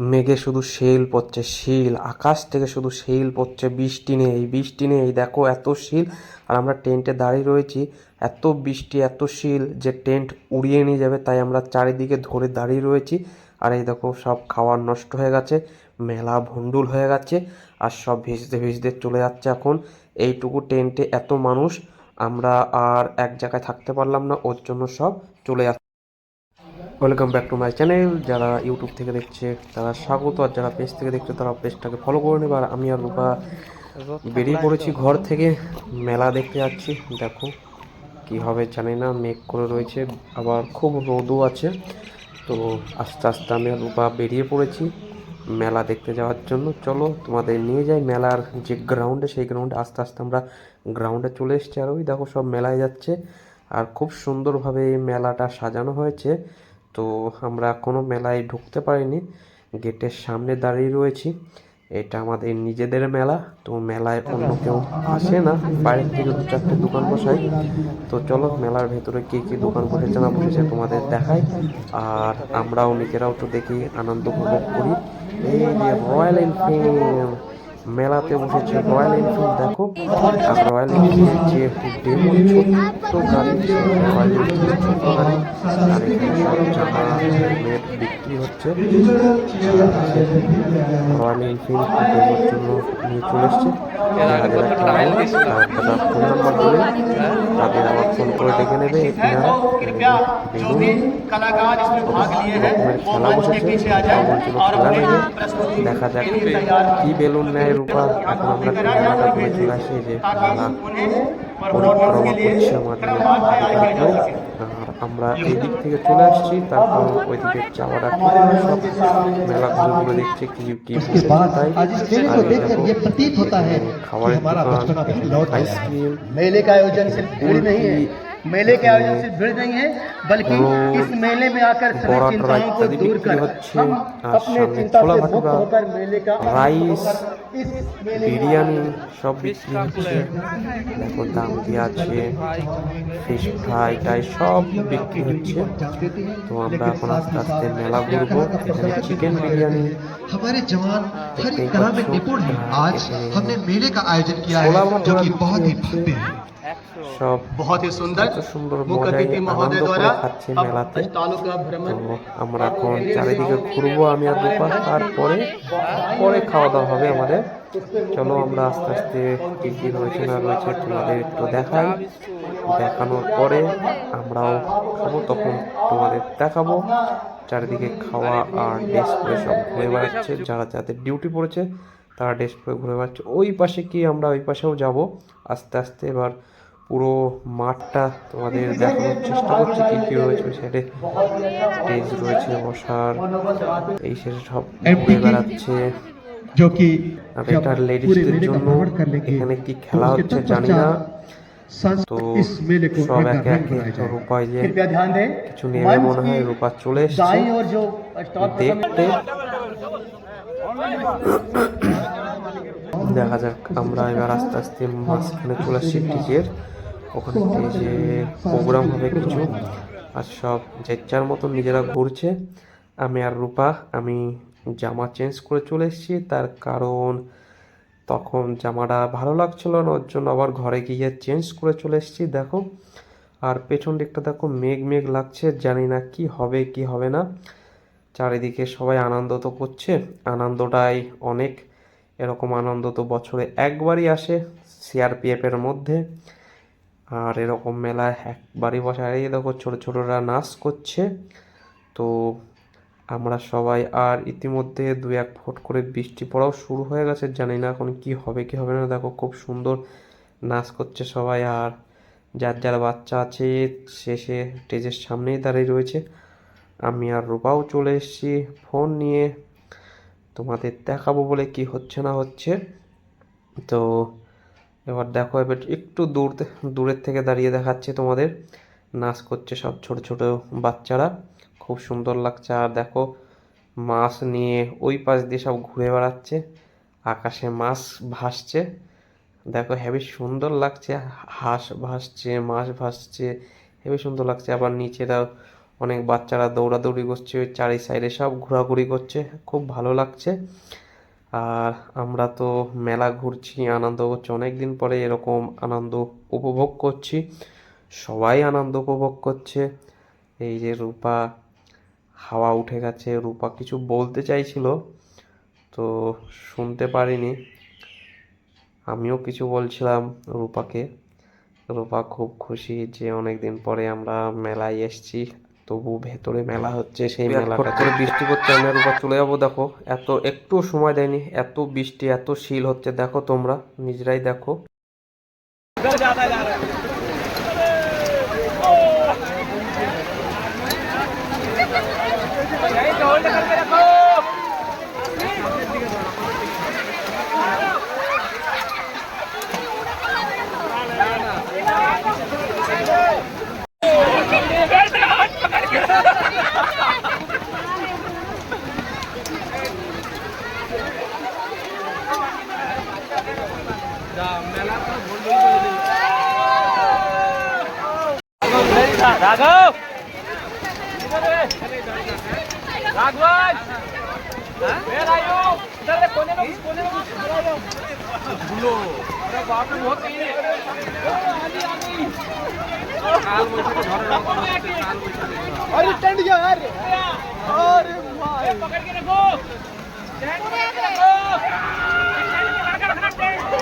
মেঘে শুধু শিল পড়ছে, শিল। আকাশ থেকে শুধু শিল পড়ছে, বৃষ্টি নেই। বৃষ্টি নেই। দেখো, এত শিল। আর আমরা টেন্টে দাঁড়িয়ে রয়েছি। এত বৃষ্টি, এত শিল যে টেন্ট উড়িয়ে নিয়ে যাবে, তাই আমরা চারিদিকে ধরে দাঁড়িয়ে রয়েছি। আর এই দেখো, সব খাবার নষ্ট হয়ে গেছে, মেলা ভণ্ডুল হয়ে গেছে, আর সব ভিজতে ভিজতে চলে যাচ্ছে এখন। এইটুকু টেন্টে এত মানুষ, আমরা আর এক জায়গায় থাকতে পারলাম না, ওর জন্য সব চলে যাচ্ছে। Welcome back to my channel যারা ইউটিউব থেকে দেখছে, তারা স্বাগত। আর যারা পেজ থেকে দেখছে, তারা পেজটাকে ফলো করে নেবে। আর আমি আর রূপা বেরিয়ে পড়েছি ঘর থেকে। মেলা দেখতে যাচ্ছি। দেখো কি হবে, জানি না। মেঘ করে রয়েছে। আবার খুব রোদও আছে। তো আস্তে আস্তে আমি আর রূপা বেরিয়ে পড়েছি মেলা দেখতে যাওয়ার জন্য। চলো তোমাদের নিয়ে যাই মেলার যে গ্রাউন্ডে সেই গ্রাউন্ডে আস্তে আস্তে আমরা গ্রাউন্ডে চলে এসেছি। আর ওই দেখো সব মেলায় যাচ্ছে। আর খুব সুন্দরভাবে এই মেলাটা সাজানো হয়েছে। তো আমরা কোনো মেলায় ঢুকতে পারিনি। গেটের সামনে দাঁড়িয়ে রয়েছি। এটা আমাদের নিজেদের মেলা, তো মেলায় অন্য কেউ আসে না। বাইরের থেকে দু চারটে দোকান বসাই। তো চলো, মেলার ভেতরে কী কী দোকান বসেছে না বসেছে তোমাদের দেখাই। আর আমরাও নিজেরাও তো দেখি, আনন্দ উপভোগ করি। এই যে রয়্যাল এনফিল্ড মেলাতে বসেছে রয়্যাল এনফিল্ড দেখো। আর রয়্যাল এনফিল্ডের যে একটি ডেমো ছোট্ট গাড়ি রয়্যাল এনফিল্ডের ছোট্ট গাড়ি আর এখানে সব বিক্রি হচ্ছে। রয়্যাল এনফিল্ড ডেমোর জন্য নিয়ে চলে এসছে। ফোন নাম্বার দেবে আবার ফোন করে ডেকে নেবে। খেলা বসেছে। খেলা দেখা যাক কি বেলুন নেয়। রূপা এখন আমরা মেলাটা ঘুরে চলে আসি যে মেলা পরিক্রমা করছে আমাদের এলাকায়। আর আমরা এই দিক থেকে চলে আসছি তারপর ওই দিকে যাওয়ার আগে সব মেলা ঘুরে ঘুরে দেখছে কি কি उसके বসেছে बाद তাই आज इस ट्रेन আর को এই देखकर দেখো, ये प्रतीत होता है कि খাবারের हमारा দোকান बचपना फिर लौट आया है। আইসক্রিম मेले का आयोजन सिर्फ भीड़ नहीं है मेले के आयोजन सिर्फ भीड़ नहीं है बल्कि रोड, इस मेले में आकर सभी बड़ा चिंताओं को इत्यादि दूर बिक्री कर হচ্ছে हम আর अपने সামনে चिंता ছোলা से मुक्त ভাটুরা होकर मेले का आनंद রাইস उठाकर इस मेले में বিরিয়ানি সব বিক্রি হচ্ছে দেখো দাম দিয়ে আছে ফিশ ফ্রাই টাই সব বিক্রি হচ্ছে তো আমরা এখন আস্তে আস্তে মেলা ঘুরবো এখানে চিকেন বিরিয়ানি हमारे जवान हर कई एक तरह में बच्चों निपुण हैं का आज एक- हमने मेले का आयोजन किया छोला है जो भटूरा कि बहुत ही बिक्री भव्य है সব বহুত সুন্দর। সুন্দর মুখাতিথি মহোদয় দ্বারা খাচ্ছি তালুকা আমরা এখন চারিদিকে ঘুরবো আমি আর তারপরে পরে খাওয়া দাওয়া হবে আমাদের। চলো আমরা আস্তে আস্তে রয়েছে না রয়েছে তোমাদের একটু দেখাই। দেখানোর পরে আমরাও খাব তখন তোমাদের দেখাবো। চারিদিকে খাওয়া আর ড্রেস সব ঘুরে বেড়াচ্ছে। যারা যাদের ডিউটি পড়েছে তারা ড্রেস ঘুরে বেড়াচ্ছে। ওই পাশে কি আমরা ওই পাশেও যাব। আস্তে আস্তে এবার পুরো মাঠটা তোমাদের দেখানোর চেষ্টা করছি কি কি রয়েছে ওই সাইডে স্টেজ রয়েছে বসার এই সেটা সব ঘুরে বেড়াচ্ছে। আর এটা লেডিসদের জন্য এখানে কি খেলা হচ্ছে জানি না। তো সব একে একে রূপায় যে কিছু নেমে মনে হয় রূপা চলে এসছে। দেখতে দেখা যাক আমরা এবার আস্তে আস্তে মাঝখানে চলে আসছি টিকের ওখানে স্টেজে প্রোগ্রাম হবে কিছু, আর সব যে যার মতো নিজেরা ঘুরছে, আমি আর রূপা, আমি জামা চেঞ্জ করে চলে এসেছি। তার কারণ তখন জামাটা ভালো লাগছিল না, ওর জন্য আবার ঘরে গিয়ে চেঞ্জ করে চলে এসেছি, দেখো। আর পেছন দিকটা দেখো, মেঘ মেঘ লাগছে, জানি না কি হবে কি হবে না। চারিদিকে সবাই আনন্দ তো করছে, আনন্দটাই অনেক। এরকম আনন্দ তো বছরে একবারই আসে সিআরপিএফের মধ্যে। আর এরকম মেলায় একবারই বসে এই দেখো ছোটো ছোটোরা নাচ করছে। তো আমরা সবাই আর ইতিমধ্যে দু এক ফুট করে বৃষ্টি পড়াও শুরু হয়ে গেছে। জানি না এখন কি হবে কি হবে না। দেখো খুব সুন্দর নাচ করছে সবাই আর যার যার বাচ্চা আছে শেষে স্টেজের সামনেই দাঁড়িয়ে রয়েছে। আমি আর রূপাও চলে এসেছি ফোন নিয়ে। তোমাদের দেখাবো বলে কি হচ্ছে না হচ্ছে। তো এবার দেখো, এবার একটু দূর দূরের থেকে দাঁড়িয়ে দেখাচ্ছে তোমাদের। নাচ করছে সব ছোট ছোট বাচ্চারা। খুব সুন্দর লাগছে। আর দেখো, মাছ নিয়ে ওই পাশ দিয়ে সব ঘুরে বেড়াচ্ছে। আকাশে মাছ ভাসছে। দেখো, হেবি সুন্দর লাগছে। হাঁস ভাসছে, মাছ ভাসছে। হেবি সুন্দর লাগছে। আবার নিচেরা অনেক বাচ্চারা দৌড়াদৌড়ি করছে। চারি সাইডে সব ঘোরাঘুরি করছে। খুব ভালো লাগছে। আর আমরা তো মেলা ঘুরছি, আনন্দ করছি অনেক দিন পরে এরকম আনন্দ উপভোগ করছি। সবাই আনন্দ উপভোগ করছে। এই যে রূপা, হাওয়া উঠে গেছে। রূপা কিছু বলতে চাইছিল, তো শুনতে পারিনি। আমিও কিছু বলছিলাম রূপাকে। রূপা খুব খুশি যে অনেক দিন পরে আমরা মেলায় এসেছি। তবু ভেতরে মেলা হচ্ছে সেই মেলাটা। করে বৃষ্টি করতে আমরা একবার চলে যাব দেখো। এত একটু সময় দেয়নি এত বৃষ্টি এত শীল হচ্ছে দেখো তোমরা নিজেরাই দেখো। রাঘব राघवन वेयर आर यू इधर ले कोने में घुस, कोने में घुस, इधर आ जाओ बुलो अरे बाप रे बहुत तेज है ओ, आंधी आ गई काल मुझे धर रहा हूं अरे स्टैंड किया यार अरे भाई पकड़ के रखो स्टैंड पकड़ के रखो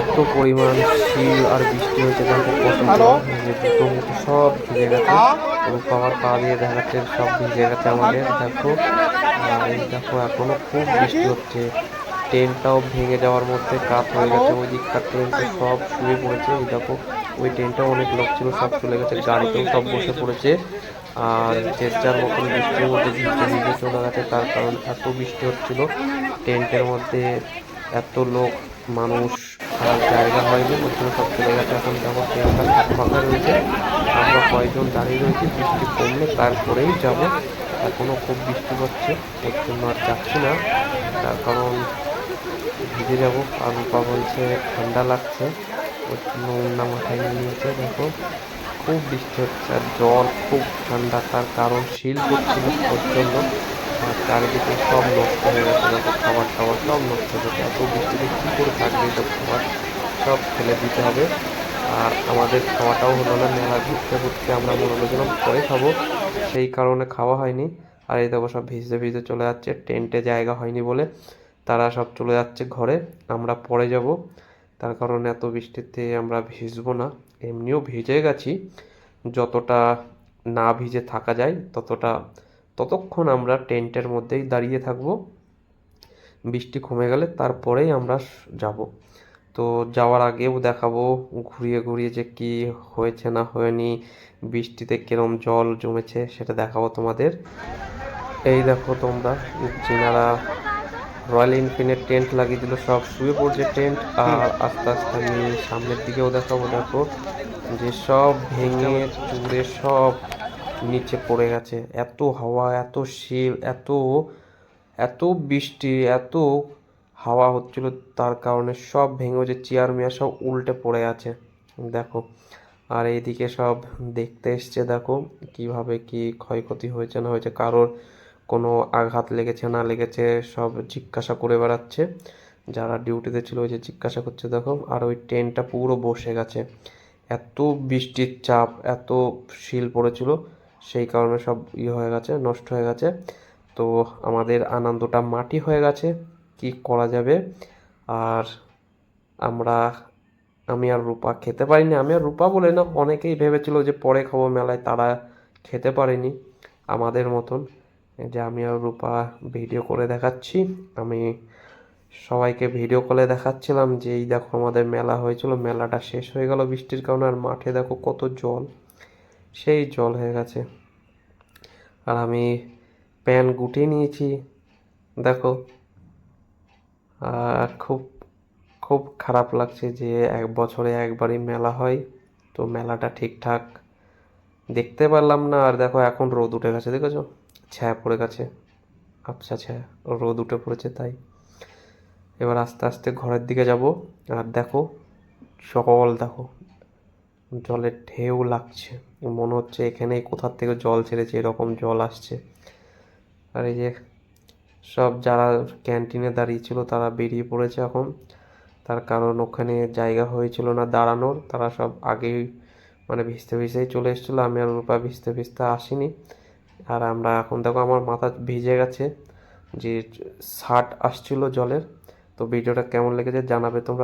এত পরিমাণ শিল আর বৃষ্টি হয়েছে দেখো জুতো সব ভিজে গেছে। রূপা আমার পা দিয়ে দেখাচ্ছে সব ভিজে গেছে আমাদের দেখো। আর এই দেখো এখনও খুব বৃষ্টি হচ্ছে। ট্রেনটাও ভেঙে যাওয়ার মধ্যে কাত হয়ে গেছে ওই দিককার ট্রেনটা সব শুয়ে পড়েছে এই দেখো ওই ট্রেনটাও অনেক লোক ছিল সব চলে গেছে গাড়িতেও সব বসে পড়েছে। আর যে যার মতন বৃষ্টির মধ্যে ভিজে ভিজে চলে গেছে তার কারণ এত বৃষ্টি হচ্ছিল। টেন্টের মধ্যে এত লোক মানুষ আর জায়গা হয়নি জন্য সব চলে গেছে। এখন দেখো ট্রেনটা ফাঁকা রয়েছে, আমরা কয়েকজন দাঁড়িয়ে রয়েছি, বৃষ্টি কমলে তারপরেই যাব। এখনও খুব বৃষ্টি পড়ছে ওর জন্য আর যাচ্ছি না। তার কারণ ভিজে যাব আর রূপা বলছে ঠান্ডা লাগছে ওর জন্য উন্না মাথায় নিয়েছে, দেখো। খুব বৃষ্টি হচ্ছে, আর জল খুব ঠান্ডা, তার কারণ শিল পড়ছিল ওর জন্য চারিদিকে সব নষ্ট হয়ে গেছে দেখো খাবার টাবার সব নষ্ট হয়ে গেছে। এত বৃষ্টিতে কী করে থাকবে, এসব খাবার সব ফেলে দিতে হবে। আর আমাদের খাওয়াটাও হলো না মেলা ঘুরতে ঘুরতে আমরা মনে করেছিলাম পরে খাব, সেই কারণে খাওয়া হয়নি। আর এই দেখো সব ভিজতে ভিজতে চলে যাচ্ছে, টেন্টে জায়গা হয়নি বলে তারা সব চলে যাচ্ছে ঘরে, আমরা পরে যাব। তার কারণে এত বৃষ্টিতে আমরা ভিজবো না, এমনিও ভিজে গেছি। যতটা না ভিজে থাকা যায়, ততটা ততক্ষণ আমরা টেন্টের মধ্যেই দাঁড়িয়ে থাকব। বৃষ্টি কমে গেলে তারপরেই আমরা যাব। তো যাওয়ার আগেও দেখাবো, ঘুরিয়ে ঘুরিয়ে যে কি হয়েছে না হয়নি, বৃষ্টিতে কিরম জল জমেছে সেটা দেখাবো তোমাদের। এই দেখো তোমরা যিনারা রয়্যাল এনফিল্ডের টেন্ট লাগিয়ে দিল, সব শুয়ে পড়ছে টেন্ট। আর আস্তে আস্তে আমি সামনের দিকেও দেখাবো, দেখো। যে সব ভেঙে চুড়ে সব নিচে পড়ে গেছে। এত হাওয়া, এত শিল, এত এত বৃষ্টি, এত হাওয়া হচ্ছিল। তার কারণে সব ভেঙে যে চেয়ার মেয়ার সব উল্টে পড়ে আছে। দেখো, আর এইদিকে সব দেখতে এসছে, দেখো কীভাবে কি ক্ষয়ক্ষতি হয়েছে না হয়েছে, কারোর কোনো আঘাত লেগেছে না লেগেছে, সব জিজ্ঞাসা করে বেড়াচ্ছে। যারা ডিউটিতে ছিল ওই যে জিজ্ঞাসা করছে, দেখো, আর ওই ট্রেনটা পুরো বসে গেছে। এত বৃষ্টির চাপ, এত শিল পড়েছিল। সেই কারণে সব ইয়ে হয়ে গেছে, নষ্ট হয়ে গেছে। তো আমাদের আনন্দটা মাটি হয়ে গেছে, কি করা যাবে? আর আমরা, আমি আর রূপা খেতে পারিনি। আমি আর রূপা বলে না, অনেকেই ভেবেছিল যে পরে খাব মেলায়, তারা খেতে পারেনি আমাদের মতন। যে আমি আর রূপা ভিডিও করে দেখাচ্ছি, আমি সবাইকে ভিডিও কলে দেখাচ্ছিলাম যে, এই দেখো আমাদের মেলা হয়েছিল, মেলাটা শেষ হয়ে গেল বৃষ্টির কারণে, আর মাঠে দেখো কত জল। সেই জল হয়ে গেছে। আর আমি প্যান গুটিয়ে নিয়েছি, দেখো। আর খুব খুব খারাপ লাগছে যে এক বছরে একবারই মেলা হয়, তো মেলাটা ঠিকঠাক দেখতে পারলাম না। আর দেখো, এখন রোদ উঠে গেছে, দেখেছ? ছায়া পড়ে গেছে। আচ্ছা ছায়া, রোদ উঠে পড়েছে তাই। এবার আস্তে আস্তে ঘরের দিকে যাব। আর দেখো, জল দেখো, জলের ঢেউ লাগছে। মনে হচ্ছে এখানে কোথার থেকে জল ছেড়েছে, এরকম জল আসছে। আর এই যে সব যারা ক্যান্টিনে দাঁড়িয়ে ছিল তারা বেরিয়ে পড়েছে এখন। তার কারণ ওখানে জায়গা হয়েছিল না দাঁড়ানোর, তারা সব আগেই মানে ভিজতে ভিজতেই চলে এসেছিল। আমি আর রূপা ভিজতে ভিজতে আসিনি। আর আমরা এখন দেখো আমার মাথা ভিজে গেছে যে শার্ট আসছিল জলের। তো ভিডিওটা কেমন লেগেছে জানাবে তোমরা